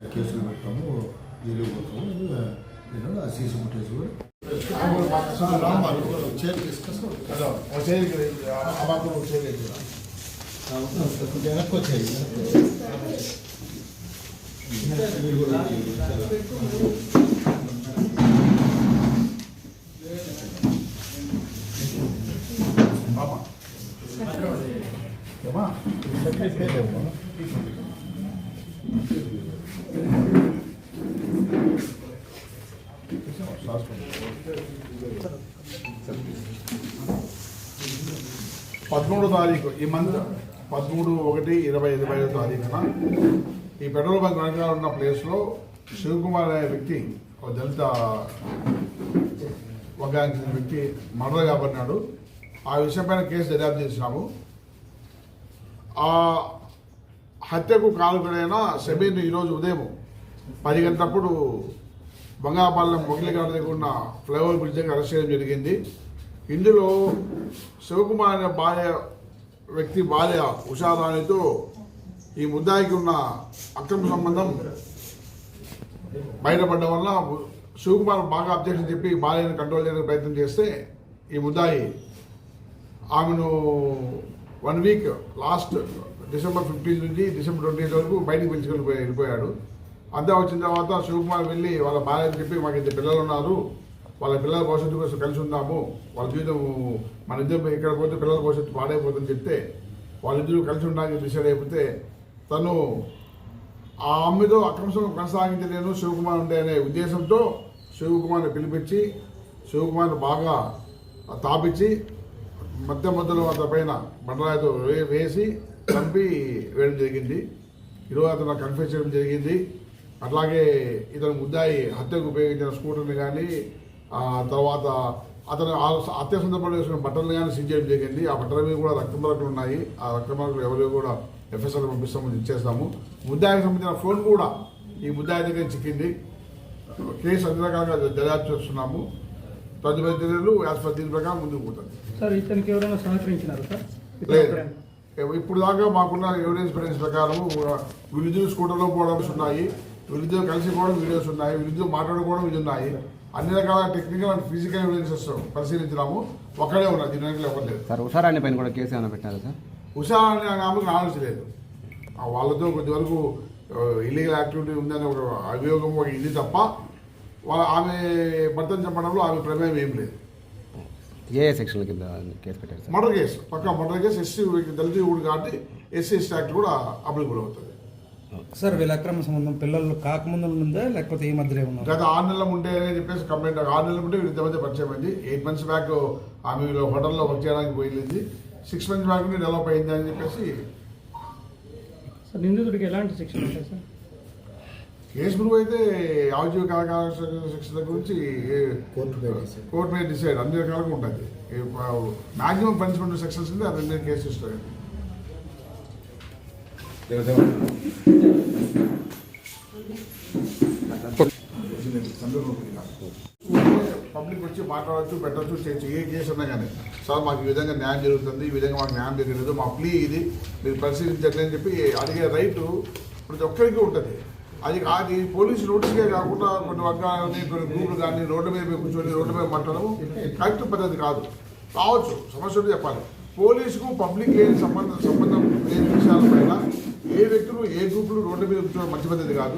కేసులు పెడతాము జైలుకి పోతాము నేను ఆ సీసీ ఫుటేజ్ కూడా చైర్ తీసుకొస్తాం కొంచెం వెనక్కి వచ్చాయి మీరు కూడా ఏమా పదమూడో తారీఖు ఈ మంత్ పదమూడు ఒకటి ఇరవై ఇరవై ఐదో తారీఖున ఈ పెట్రోల్ బంక్ వెనకాల ఉన్న ప్లేస్లో శివకుమార్ అనే వ్యక్తి ఒక దళిత వర్గానికి చెందిన వ్యక్తి మర్డర్ కాబడినాడు. ఆ విషయంపైన కేసు దర్యాప్తు చేసినాము. ఆ హత్యకు కారకుడైన సెమీన్ ఈరోజు ఉదయం పది గంటప్పుడు బంగాపాలెం మొగిలిగాడ దగ్గర ఉన్న ఫ్లైఓవర్ బ్రిడ్జ్ దగ్గర అరెస్ట్ చేయడం జరిగింది. ఇందులో శివకుమార్ అనే భార్య వ్యక్తి భార్య ఉషారాణితో ఈ ముద్దాయికి ఉన్న అక్రమ సంబంధం బయటపడడం వల్ల శివకుమార్ బాగా అబ్జెక్షన్ చెప్పి భార్యను కంట్రోల్ చేయడానికి ప్రయత్నం చేస్తే ఈ ముద్దాయి ఆమెను one week last December fifteen నుంచి డిసెంబర్ ట్వంటీ వరకు బయటికి పెంచుకొని వెళ్ళిపోయాడు. అంతా వచ్చిన తర్వాత శివకుమార్ వెళ్ళి వాళ్ళ భార్య చెప్పి మాకు ఇద్దరు పిల్లలు ఉన్నారు. వాళ్ళ పిల్లల భవిష్యత్తు కోసం కలిసి ఉందాము. వాళ్ళ జీవితం మన ఇద్దరు ఇక్కడ పోతే పిల్లల భవిష్యత్తు పాడైపోతుందని చెప్తే వాళ్ళిద్దరూ కలిసి ఉండడానికి డిసైడ్ అయిపోతే తను ఆ అమ్మితో అక్రమసం కొనసాగించలేను శివకుమార్ ఉండే అనే ఉద్దేశంతో శివకుమార్ని పిలిపించి శివకుమార్ని బాగా తాపించి మధ్య మధ్యలో అతని పైన బండరాయితో వే వేసి చంపి వేయడం జరిగింది. ఈరోజు అతను కన్ఫ్యూజ్ చేయడం జరిగింది. అట్లాగే ఇతను ముద్దాయి హత్యకు ఉపయోగించిన స్కూటర్ని కానీ తర్వాత అతను హత్య సందర్భంలో వేసుకున్న బట్టలు కానీ సీజ్ చేయడం జరిగింది. ఆ బట్టల మీద కూడా రక్త మరకలు ఉన్నాయి. ఆ రక్త మరకలు ఎవరు కూడా ఎఫ్ఎస్ఆర్ పంపిస్తాము ఇచ్చేస్తాము. ముద్దాయికి సంబంధించిన ఫోన్ కూడా ఈ ముద్దాయి దగ్గర చిక్కింది. కేసు అన్ని రకాలుగా దర్యాప్తు చేస్తున్నాము. తదుపరి చర్యలు యాజ్ పర్ దీని ప్రకారం ముందుకు పోతుంది సార్ ఇతనికి ఎవరైనా సహకరించినారు సార్? లేదు. ఇప్పుడు దాకా మాకున్న ఎవిడెన్స్ ఎవిడెన్స్ ప్రకారం వీళ్ళిద్దరు స్కూటర్లో పోవడం ఉన్నాయి వీళ్ళిద్దరు కలిసి పోవడం వీడియోస్ ఉన్నాయి వీళ్ళిద్దరు మాట్లాడుకోవడం ఇది ఉన్నాయి. అన్ని రకాల టెక్నికల్ అండ్ ఫిజికల్ ఎవిడెన్సెస్ పరిశీలించినాము. ఒక్కడే ఉన్నారు దీని వెనకాల ఎవరు లేదు సార్ ఉషారాణి పైన కూడా కేసు ఏమైనా పెట్టారా సార్? ఉషా అనే ఆమెకు నాలెడ్జ్ లేదు. వాళ్ళతో కొద్దివరకు ఇల్లీగల్ యాక్టివిటీ ఉందనే ఒక అభియోగం ఒక ఇది తప్ప వాళ్ళ ఆమె భర్తను చంపడంలో ఆమె ప్రమేయం ఏం లేదు. ఏ సెక్షన్ కింద కేసు పెట్టారు సార్? Murder case. పక్క మర్డర్ కేసు. ఎస్సీ దళిత ఊడు కాబట్టి ఎస్సీ ఎస్టీ యాక్ట్ కూడా అప్లికబుల్ అవుతుంది. సార్ వీళ్ళ అక్రమ సంబంధం పిల్లలు కాకముందు ఉందా? లేకపోతే ఈ మధ్యలో ఉన్నారు గత ఆరు నెలల ముందే అని చెప్పేసి కంప్లైంట్ ఆరు నెలల ముందే వీళ్ళ మధ్య పరిచయం అయింది. ఎయిట్ మంత్స్ బ్యాక్ ఆమె హోటల్లో వర్క్ చేయడానికి పోయింది. సిక్స్ మంత్స్ బ్యాక్ నుండి డెవలప్ అయింది అని చెప్పేసి సార్ నిందితుడికి ఎలాంటి శిక్షణ ఉంటాయి సార్? కేసు ప్రూవ్ అయితే యావజీవ కళాకార శిక్షణ గురించి కోర్టు మీద డిసైడ్ అన్ని రకాలుగా ఉంటుంది. మాక్సిమం పనిష్మెంట్ సెక్షన్స్ ఉంది అది మీద కేసు ఇస్తారు పబ్లిక్ వచ్చి మాట్లాడచ్చు పెట్టచ్చు చేయొచ్చు ఏ కేసు ఉన్నా కానీ. సార్ మాకు ఈ విధంగా న్యాయం జరుగుతుంది ఈ విధంగా మాకు న్యాయం జరగలేదు మా ప్లీ ఇది మీరు పరిశీలించండి అని చెప్పి అడిగే రైటు ప్రతి ఒక్కరికి ఉంటుంది. అది అది పోలీసు నోటీస్కే కాకుండా కొన్ని వర్గాలని కొన్ని గ్రూపులు కానీ రోడ్డు మీద కూర్చొని రోడ్డు మీద మాట్లాడము కరెక్ట్ పద్ధతి కాదు. కావచ్చు సమస్య చెప్పాలి. పోలీసుకు పబ్లిక్ సంబంధం సంబంధం ఏ ఏ గ్రూపులు రోడ్డు మీద కూర్చోవడం మంచి పద్ధతి కాదు.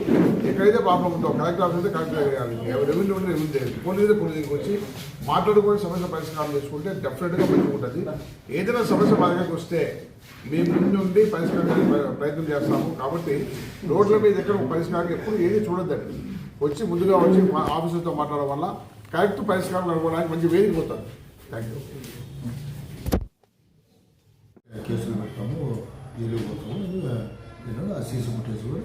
ఎక్కడైతే ప్రాబ్లం ఉందో కలెక్టర్ ఆఫీస్ అయితే కలెక్టర్ చేయాలి రెవెన్యూ ఉంటే రెవెన్యూ చేయాలి పోలీసు దగ్గరికి వచ్చి మాట్లాడుకొని సమస్య పరిష్కారం చేసుకుంటే డెఫినెట్గా మంచిగా ఉంటుంది. ఏదైనా సమస్య మా దగ్గరికి వస్తే మేము ముందు ఉండి పరిష్కారానికి ప్రయత్నం చేస్తాము. కాబట్టి రోడ్ల మీద ఎక్కడ పరిష్కారం ఎప్పుడు ఏది చూడొద్దండి. వచ్చి ముందుగా వచ్చి మా ఆఫీసర్తో మాట్లాడడం వల్ల కరెక్ట్ పరిష్కారం కనుగొనడానికి మంచి వేదిక పోతుంది. థ్యాంక్ యూ కేసులు పెడతాము జైలుకి పోతాము. నేను ఆ సీసీ ఫుటేజ్ కూడా